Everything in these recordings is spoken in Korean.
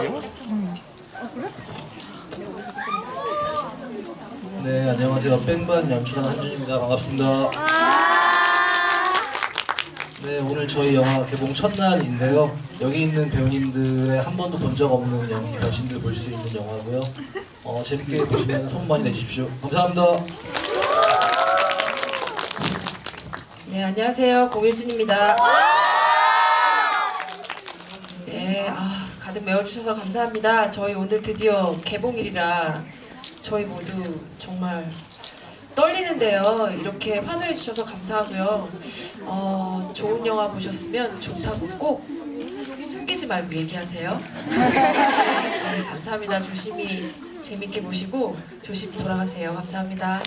한다고? 음. 네, 안녕하세요. 뺑반 연출한 한준입니다. 반갑습니다. 네, 오늘 저희 영화 개봉 첫날인데요. 여기 있는 배우님들의 한 번도 본 적 없는 연기 변신들 볼 수 있는 영화고요. 어, 재밌게 보시면 손 많이 내주십시오. 감사합니다. 네, 안녕하세요. 공유진입니다. 아, 가득 메워주셔서 감사합니다. 저희 오늘 드디어 개봉일이라 저희 모두 정말 떨리는데요. 이렇게 환호해 주셔서 감사하고요. 어, 좋은 영화 보셨으면 좋다고 꼭 숨기지 말고 얘기하세요. 네, 감사합니다. 조심히 재밌게 보시고 조심히 돌아가세요. 감사합니다.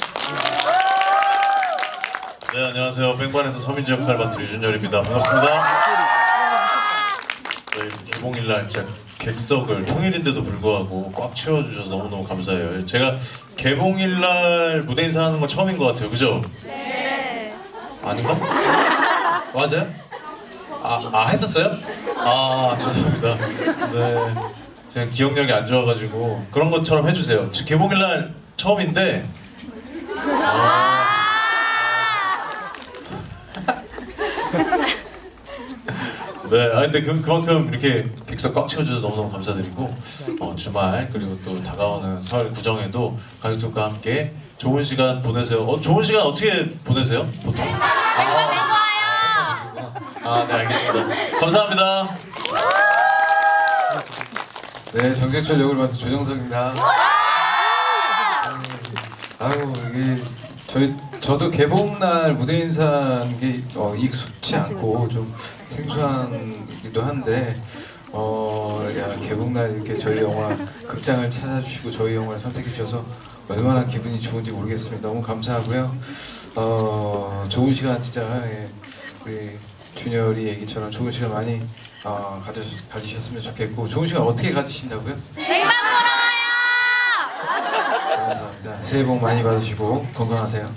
네 안녕하세요 뺑반에서 서민지 역할 맡은 유준열입니다 반갑습니다 저희 개봉일날 진짜 객석을 평일인데도 불구하고 꽉 채워주셔서 너무너무 감사해요 제가 개봉일날 무대 인사하는 건 처음인 것 같아요 그죠? 네 아닌가? 맞아요? 아, 아 했었어요? 아 죄송합니다 네 제가 기억력이 안 좋아가지고 그런 것처럼 해주세요 저 개봉일날 처음인데 네, 아 근데 그, 그만큼 이렇게 객석 꽉 채워주셔서 너무너무 감사드리고 어, 주말 그리고 또 다가오는 설 구정에도 가족들과 함께 좋은 시간 보내세요. 어, 좋은 시간 어떻게 보내세요? 보통? 아, 아, 네 알겠습니다. 감사합니다. 네, 정재철 역을 맡은 조정석입니다. 아유, 이게 저희 저도 개봉날 무대 인사하는 게 어, 익숙치 않고 좀 생소하기도 한데 어, 야, 개봉날 이렇게 저희 영화 극장을 찾아주시고 저희 영화를 선택해 주셔서 얼마나 기분이 좋은지 모르겠습니다. 너무 감사하고요. 어, 좋은 시간 진짜 예, 우리 준열이 얘기처럼 좋은 시간 많이 어, 가져, 가지셨으면 좋겠고 좋은 시간 어떻게 가지신다고요? 감사합니다. 새해 복 많이 받으시고 건강하세요.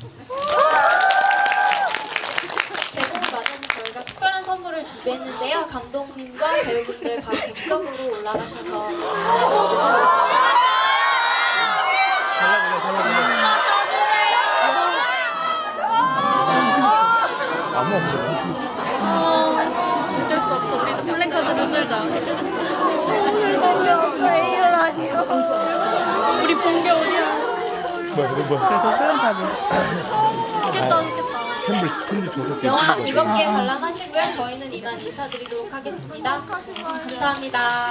개봉을 맞아서 저희가 특별한 선물을 준비했는데요. 감독님과 배우분들 바로 객석으로 올라가셔서 영화 즐겁게 관람하시고요. 저희는 이만 인사드리도록 하겠습니다. 감사합니다.